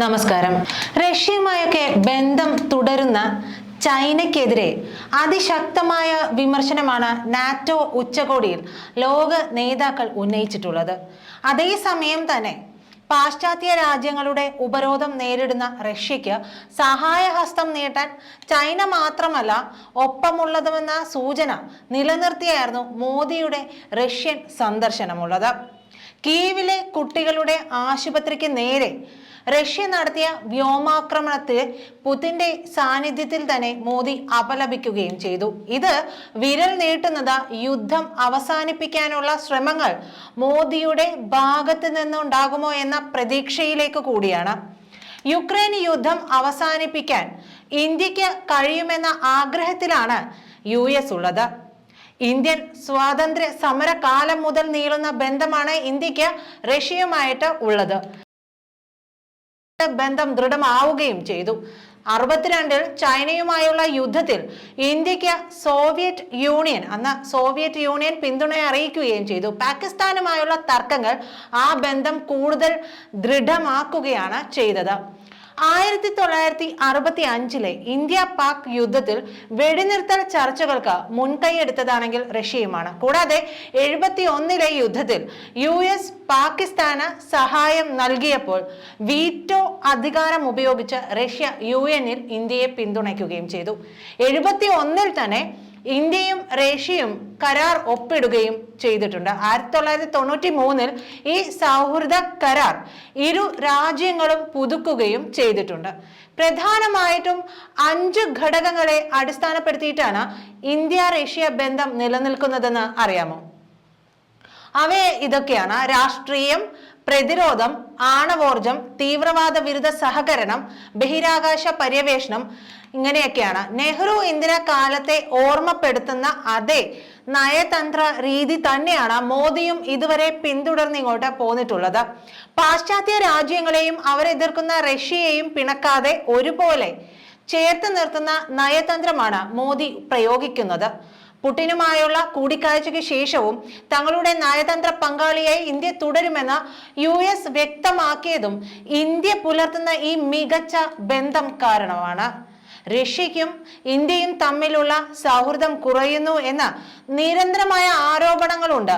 നമസ്കാരം. റഷ്യയുമായൊക്കെ ബന്ധം തുടരുന്ന ചൈനയ്ക്കെതിരെ അതിശക്തമായ വിമർശനമാണ് നാറ്റോ ഉച്ചകോടിയിൽ ലോക നേതാക്കൾ ഉന്നയിച്ചിട്ടുള്ളത്. അതേസമയം തന്നെ പാശ്ചാത്യ രാജ്യങ്ങളുടെ ഉപരോധം നേരിടുന്ന റഷ്യയ്ക്ക് സഹായഹസ്തം നീട്ടാൻ ചൈന മാത്രമല്ല ഒപ്പമുള്ളതുമെന്ന സൂചന നിലനിർത്തിയായിരുന്നു മോദിയുടെ റഷ്യൻ സന്ദർശനമുള്ളത്. കീവിലെ കുട്ടികളുടെ ആശുപത്രിക്ക് നേരെ റഷ്യ നടത്തിയ വ്യോമാക്രമണത്തിൽ പുതിന്റെ സാന്നിധ്യത്തിൽ തന്നെ മോദി അപലപിക്കുകയും ചെയ്തു. ഇത് വിരൽ നീട്ടുന്നത് യുദ്ധം അവസാനിപ്പിക്കാനുള്ള ശ്രമങ്ങൾ മോദിയുടെ ഭാഗത്ത് നിന്നുണ്ടാകുമോ എന്ന പ്രതീക്ഷയിലേക്ക് കൂടിയാണ്. യുക്രൈൻ യുദ്ധം അവസാനിപ്പിക്കാൻ ഇന്ത്യയ്ക്ക് കഴിയുമെന്ന ആഗ്രഹത്തിലാണ് യു എസ് ഉള്ളത്. ഇന്ത്യൻ സ്വാതന്ത്ര്യ സമരകാലം മുതൽ നീളുന്ന ബന്ധമാണ് ഇന്ത്യയ്ക്ക് റഷ്യയുമായിട്ട് ഉള്ളത്. ബന്ധം ദൃഢമാവുകയും ചെയ്തു. അറുപത്തിരണ്ടിൽ ചൈനയുമായുള്ള യുദ്ധത്തിൽ ഇന്ത്യയ്ക്ക് സോവിയറ്റ് യൂണിയൻ അന്ന് സോവിയറ്റ് യൂണിയൻ പിന്തുണ അറിയിക്കുകയും ചെയ്തു. പാകിസ്ഥാനുമായുള്ള തർക്കങ്ങൾ ആ ബന്ധം കൂടുതൽ ദൃഢമാക്കുകയാണ് ചെയ്തത്. ആയിരത്തി തൊള്ളായിരത്തി അറുപത്തി അഞ്ചിലെ ഇന്ത്യ പാക് യുദ്ധത്തിൽ വെടിനിർത്തൽ ചർച്ചകൾക്ക് മുൻകൈയെടുത്തതാണെങ്കിൽ റഷ്യയുമാണ്. കൂടാതെ എഴുപത്തി ഒന്നിലെ യുദ്ധത്തിൽ യു എസ് പാകിസ്ഥാന് സഹായം നൽകിയപ്പോൾ വീറ്റോ അധികാരം ഉപയോഗിച്ച് റഷ്യ യു എന്നിൽ ഇന്ത്യയെ പിന്തുണയ്ക്കുകയും ചെയ്തു. എഴുപത്തി ഒന്നിൽ തന്നെ ഇന്ത്യയും റഷ്യയും കരാർ ഒപ്പിടുകയും ചെയ്തിട്ടുണ്ട്. ആയിരത്തി തൊള്ളായിരത്തി തൊണ്ണൂറ്റി മൂന്നിൽ ഈ സൗഹൃദ കരാർ ഇരു രാജ്യങ്ങളും പുതുക്കുകയും ചെയ്തിട്ടുണ്ട്. പ്രധാനമായിട്ടും അഞ്ച് ഘടകങ്ങളെ അടിസ്ഥാനപ്പെടുത്തിയിട്ടാണ് ഇന്ത്യ റഷ്യ ബന്ധം നിലനിൽക്കുന്നതെന്ന് അറിയാമോ? അവയെ ഇതൊക്കെയാണ് രാഷ്ട്രീയം പ്രതിരോധം ആണവോർജം തീവ്രവാദ വിരുദ്ധ സഹകരണം ബഹിരാകാശ പര്യവേഷണം ഇങ്ങനെയൊക്കെയാണ്. നെഹ്റു ഇന്ദിര കാലത്തെ ഓർമ്മപ്പെടുത്തുന്ന അതേ നയതന്ത്ര രീതി തന്നെയാണ് മോദിയും ഇതുവരെ പിന്തുടർന്ന് ഇങ്ങോട്ട് പോന്നിട്ടുള്ളത്. പാശ്ചാത്യ രാജ്യങ്ങളെയും അവരെതിർക്കുന്ന റഷ്യയെയും പിണക്കാതെ ഒരുപോലെ ചേർത്ത് നിർത്തുന്ന നയതന്ത്രമാണ് മോദി പ്രയോഗിക്കുന്നത്. പുടിനുമായുള്ള കൂടിക്കാഴ്ചയ്ക്ക് ശേഷവും തങ്ങളുടെ നയതന്ത്ര പങ്കാളിയായി ഇന്ത്യ തുടരുമെന്ന് യു എസ് വ്യക്തമാക്കിയതും ഇന്ത്യ പുലർത്തുന്ന ഈ മികച്ച ബന്ധം കാരണമാണ്. റഷ്യയ്ക്കും ഇന്ത്യയും തമ്മിലുള്ള സൗഹൃദം കുറയുന്നു എന്ന നിരന്തരമായ ആരോപണങ്ങളുണ്ട്.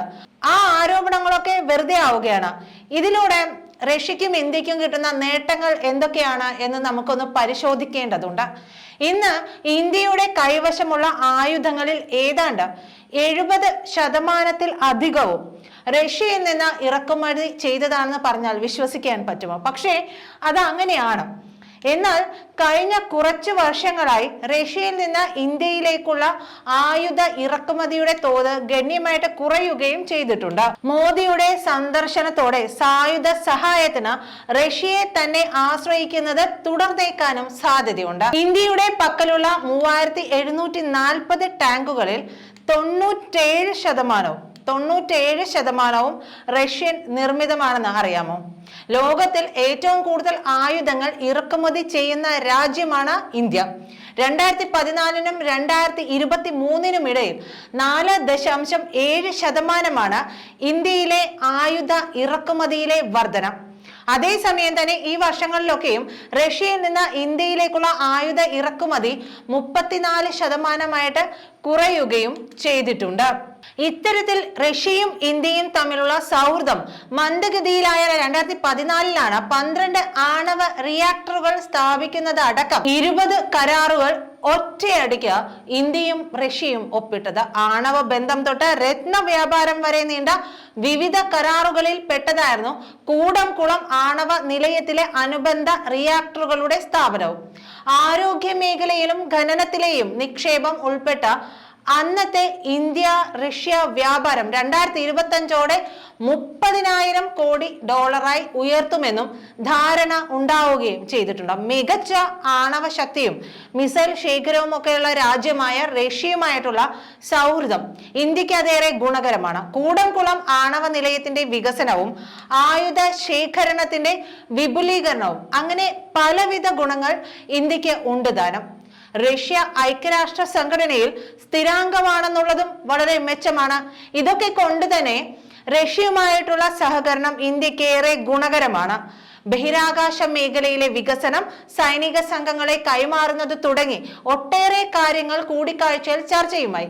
ആ ആരോപണങ്ങളൊക്കെ വെറുതെ ആവുകയാണ്. ഇതിലൂടെ റഷ്യയ്ക്കും ഇന്ത്യക്കും കിട്ടുന്ന നേട്ടങ്ങൾ എന്തൊക്കെയാണ് എന്ന് നമുക്കൊന്ന് പരിശോധിക്കേണ്ടതുണ്ട്. ഇന്ന് ഇന്ത്യയുടെ കൈവശമുള്ള ആയുധങ്ങളിൽ ഏതാണ്ട് എഴുപത് ശതമാനത്തിൽ അധികവും റഷ്യയിൽ നിന്ന് ഇറക്കുമതി ചെയ്തതാണെന്ന് പറഞ്ഞാൽ വിശ്വസിക്കാൻ പറ്റുമോ? പക്ഷേ അത് അങ്ങനെയാണ് എന്നാൽ കഴിഞ്ഞ കുറച്ച് വർഷങ്ങളായി റഷ്യയിൽ നിന്ന് ഇന്ത്യയിലേക്കുള്ള ആയുധ ഇറക്കുമതിയുടെ തോത് ഗണ്യമായിട്ട് കുറയുകയും ചെയ്തിട്ടുണ്ട്. മോദിയുടെ സന്ദർശനത്തോടെ സായുധ സഹായത്തിന് റഷ്യയെ തന്നെ ആശ്രയിക്കുന്നത് തുടർന്നേക്കാനും സാധ്യതയുണ്ട്. ഇന്ത്യയുടെ പക്കലുള്ള മൂവായിരത്തി എഴുന്നൂറ്റി നാൽപ്പത് ടാങ്കുകളിൽ തൊണ്ണൂറ്റേഴ് ശതമാനവും തൊണ്ണൂറ്റേഴ് ശതമാനവും റഷ്യൻ നിർമ്മിതമാണെന്ന് അറിയാമോ? ലോകത്തിൽ ഏറ്റവും കൂടുതൽ ആയുധങ്ങൾ ഇറക്കുമതി ചെയ്യുന്ന രാജ്യമാണ് ഇന്ത്യ. രണ്ടായിരത്തി പതിനാലിനും രണ്ടായിരത്തി ഇരുപത്തി മൂന്നിനും ഇടയിൽ നാല് ദശാംശം ഏഴ് ശതമാനമാണ് ഇന്ത്യയിലെ ആയുധ ഇറക്കുമതിയിലെ വർധന. അതേസമയം തന്നെ ഈ വർഷങ്ങളിലൊക്കെയും റഷ്യയിൽ നിന്ന് ഇന്ത്യയിലേക്കുള്ള ആയുധ ഇറക്കുമതി മുപ്പത്തിനാല് ശതമാനമായിട്ട് കുറയുകയും ചെയ്തിട്ടുണ്ട്. ഇത്തരത്തിൽ റഷ്യയും ഇന്ത്യയും തമ്മിലുള്ള സൗഹൃദം മന്ദഗതിയിലായ രണ്ടായിരത്തി പതിനാലിലാണ് പന്ത്രണ്ട് ആണവ റിയാക്ടറുകൾ സ്ഥാപിക്കുന്നത് അടക്കം ഇരുപത് കരാറുകൾ ഒറ്റയടിക്ക് ഇന്ത്യയും റഷ്യയും ഒപ്പിട്ടത് ആണവ ബന്ധം തൊട്ട് രത്ന വ്യാപാരം വരെ നീണ്ട വിവിധ കരാറുകളിൽ പെട്ടതായിരുന്നു കൂടംകുളം ആണവ നിലയത്തിലെ അനുബന്ധ റിയാക്ടറുകളുടെ സ്ഥാപനവും. ആരോഗ്യ മേഖലയിലും ഖനനത്തിലെയും നിക്ഷേപം ഉൾപ്പെട്ട അന്നത്തെ ഇന്ത്യ റഷ്യ വ്യാപാരം രണ്ടായിരത്തി ഇരുപത്തി അഞ്ചോടെ മുപ്പതിനായിരം കോടി ഡോളറായി ഉയർത്തുമെന്നും ധാരണ ഉണ്ടാവുകയും ചെയ്തിട്ടുണ്ട്. മികച്ച ആണവ ശക്തിയും മിസൈൽ ശേഖരവും ഒക്കെയുള്ള രാജ്യമായ റഷ്യയുമായിട്ടുള്ള സൗഹൃദം ഇന്ത്യയ്ക്ക് അതേറെ ഗുണകരമാണ്. കൂടംകുളം ആണവ നിലയത്തിന്റെ വികസനവും ആയുധ ശേഖരണത്തിന്റെ വിപുലീകരണവും അങ്ങനെ പലവിധ ഗുണങ്ങൾ ഇന്ത്യയ്ക്ക് ഉണ്ട് താനും റഷ്യ ഐക്യരാഷ്ട്ര സംഘടനയിൽ സ്ഥിരാംഗമാണെന്നുള്ളതും വളരെ മെച്ചമാണ്. ഇതൊക്കെ കൊണ്ട് തന്നെ റഷ്യയുമായിട്ടുള്ള സഹകരണം ഇന്ത്യയ്ക്ക് ഏറെ ഗുണകരമാണ്. ബഹിരാകാശ മേഖലയിലെ വികസനം സൈനിക സംഘങ്ങളെ കൈമാറുന്നത് തുടങ്ങി ഒട്ടേറെ കാര്യങ്ങൾ കൂടിക്കാഴ്ചയിൽ ചർച്ചയുമായി.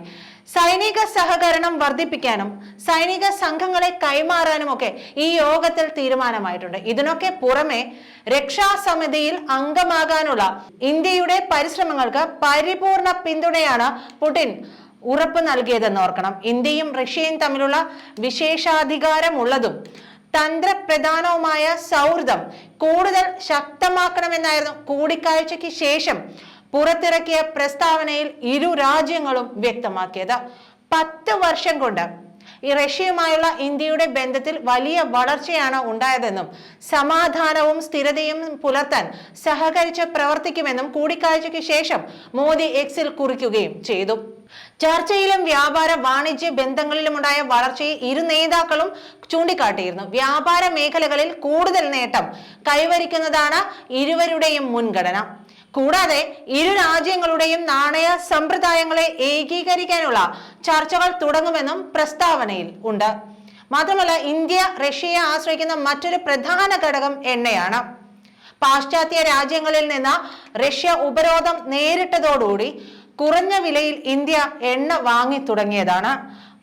സൈനിക സഹകരണം വർദ്ധിപ്പിക്കാനും സൈനിക സംഘങ്ങളെ കൈമാറാനുമൊക്കെ ഈ യോഗത്തിൽ തീരുമാനമായിട്ടുണ്ട്. ഇതിനൊക്കെ പുറമെ രക്ഷാസമിതിയിൽ അംഗമാകാനുള്ള ഇന്ത്യയുടെ പരിശ്രമങ്ങൾക്ക് പരിപൂർണ പിന്തുണയാണ് പുടിൻ ഉറപ്പ് നൽകിയതെന്ന് ഓർക്കണം. ഇന്ത്യയും റഷ്യയും തമ്മിലുള്ള വിശേഷാധികാരമുള്ളതും തന്ത്രപ്രധാനവുമായ സൗഹൃദം കൂടുതൽ ശക്തമാക്കണമെന്നായിരുന്നു കൂടിക്കാഴ്ചയ്ക്ക് ശേഷം പുറത്തിറക്കിയ പ്രസ്താവനയിൽ ഇരു രാജ്യങ്ങളും വ്യക്തമാക്കിയത്. പത്ത് വർഷം കൊണ്ട് ഈ റഷ്യയുമായുള്ള ഇന്ത്യയുടെ ബന്ധത്തിൽ വലിയ വളർച്ചയാണ് ഉണ്ടായതെന്നും സമാധാനവും സ്ഥിരതയും പുലർത്താൻ സഹകരിച്ച് പ്രവർത്തിക്കുമെന്നും കൂടിക്കാഴ്ചയ്ക്ക് ശേഷം മോദി എക്സിൽ കുറിക്കുകയും ചെയ്തു. ചർച്ചയിലും വ്യാപാര വാണിജ്യ ബന്ധങ്ങളിലുമുണ്ടായ വളർച്ചയെ ഇരു നേതാക്കളും ചൂണ്ടിക്കാട്ടിയിരുന്നു. വ്യാപാര മേഖലകളിൽ കൂടുതൽ നേട്ടം കൈവരിക്കുന്നതാണ് ഇരുവരുടെയും മുൻഗണന. കൂടാതെ ഇരു രാജ്യങ്ങളുടെയും നാണയ സമ്പ്രദായങ്ങളെ ഏകീകരിക്കാനുള്ള ചർച്ചകൾ തുടങ്ങുമെന്നും പ്രസ്താവനയിൽ ഉണ്ട്. മാത്രമല്ല ഇന്ത്യ റഷ്യയെ ആശ്രയിക്കുന്ന മറ്റൊരു പ്രധാന ഘടകം എണ്ണയാണ്. പാശ്ചാത്യ രാജ്യങ്ങളിൽ നിന്ന് റഷ്യ ഉപരോധം നേരിട്ടതോടുകൂടി കുറഞ്ഞ വിലയിൽ ഇന്ത്യ എണ്ണ വാങ്ങി തുടങ്ങിയതാണ്.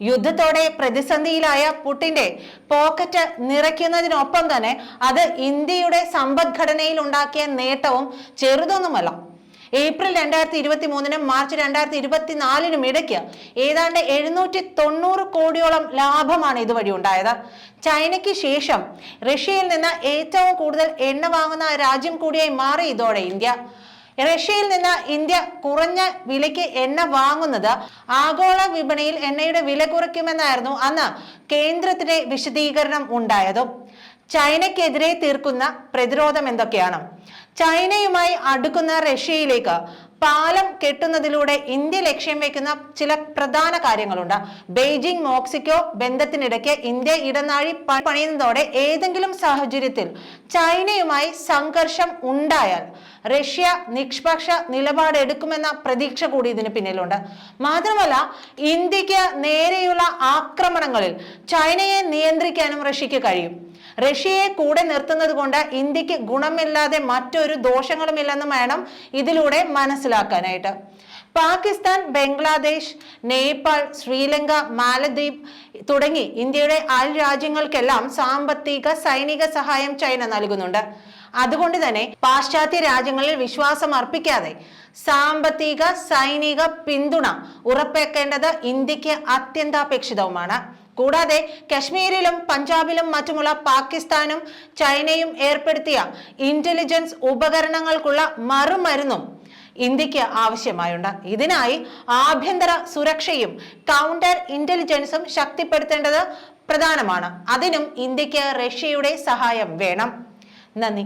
യുദ്ധത്തോടെ പ്രതിസന്ധിയിലായ പുട്ടിന്റെ പോക്കറ്റ് നിറയ്ക്കുന്നതിനൊപ്പം തന്നെ അത് ഇന്ത്യയുടെ സമ്പദ്ഘടനയിൽ ഉണ്ടാക്കിയ നേട്ടവും ചെറുതൊന്നുമല്ല. ഏപ്രിൽ രണ്ടായിരത്തി ഇരുപത്തി മൂന്നിനും മാർച്ച് രണ്ടായിരത്തി ഇരുപത്തിനാലിനും ഇടയ്ക്ക് ഏതാണ്ട് എഴുന്നൂറ്റി തൊണ്ണൂറ് കോടിയോളം ലാഭമാണ് ഇതുവഴി ഉണ്ടായത് ചൈനയ്ക്ക് ശേഷം റഷ്യയിൽ നിന്ന് ഏറ്റവും കൂടുതൽ എണ്ണ വാങ്ങുന്ന രാജ്യം കൂടിയായി മാറി ഇതോടെ ഇന്ത്യ. റഷ്യയിൽ നിന്ന് ഇന്ത്യ കുറഞ്ഞ വിലയ്ക്ക് എണ്ണ വാങ്ങുന്നത് ആഗോള വിപണിയിൽ എണ്ണയുടെ വില കുറയ്ക്കുമെന്നായിരുന്നു അന്ന് കേന്ദ്രത്തിന്റെ വിശദീകരണം ഉണ്ടായതും. ചൈനയ്ക്കെതിരെ തീർക്കുന്ന പ്രതിരോധം എന്തൊക്കെയാണ്? ചൈനയുമായി അടുക്കുന്ന റഷ്യയിലേക്ക് പാലം കെട്ടുന്നതിലൂടെ ഇന്ത്യ ലക്ഷ്യം വെക്കുന്ന ചില പ്രധാന കാര്യങ്ങളുണ്ട്. ബെയ്ജിംഗ് മോക്സിക്കോ ബന്ധത്തിനിടയ്ക്ക് ഇന്ത്യ ഇടനാഴി പണിയുന്നതോടെ ഏതെങ്കിലും സാഹചര്യത്തിൽ ചൈനയുമായി സംഘർഷം ഉണ്ടായാൽ റഷ്യ നിഷ്പക്ഷ നിലപാടെടുക്കുമെന്ന പ്രതീക്ഷ കൂടി ഇതിന് പിന്നിലുണ്ട്. മാത്രമല്ല ഇന്ത്യയ്ക്ക് നേരെയുള്ള ആക്രമണങ്ങളിൽ ചൈനയെ നിയന്ത്രിക്കാനും റഷ്യക്ക് കഴിയും. റഷ്യയെ കൂടെ നിർത്തുന്നത് കൊണ്ട് ഇന്ത്യയ്ക്ക് ഗുണമില്ലാതെ മറ്റൊരു ദോഷങ്ങളുമില്ലെന്ന് വേണം ഇതിലൂടെ മനസ്സിലാക്കാനായിട്ട്. പാകിസ്ഥാൻ ബംഗ്ലാദേശ് നേപ്പാൾ ശ്രീലങ്ക മാലദ്വീപ് തുടങ്ങി ഇന്ത്യയുടെ അയൽ രാജ്യങ്ങൾക്കെല്ലാം സാമ്പത്തിക സൈനിക സഹായം ചൈന നൽകുന്നുണ്ട്. അതുകൊണ്ട് തന്നെ പാശ്ചാത്യ രാജ്യങ്ങളിൽ വിശ്വാസം അർപ്പിക്കാതെ സാമ്പത്തിക സൈനിക പിന്തുണ ഉറപ്പാക്കേണ്ടത് ഇന്ത്യയ്ക്ക് അത്യന്താപേക്ഷിതവുമാണ്. കൂടാതെ കശ്മീരിലും പഞ്ചാബിലും മറ്റുമുള്ള പാകിസ്ഥാനും ചൈനയും ഏർപ്പെടുത്തിയ ഇന്റലിജൻസ് ഉപകരണങ്ങൾക്കുള്ള മറുമരുന്നും ഇന്ത്യയ്ക്ക് ആവശ്യമായുണ്ട്. ഇതിനായി ആഭ്യന്തര സുരക്ഷയും കൗണ്ടർ ഇന്റലിജൻസും ശക്തിപ്പെടുത്തേണ്ടത് പ്രധാനമാണ്. അതിനും ഇന്ത്യയ്ക്ക് റഷ്യയുടെ സഹായം വേണം. നന്ദി.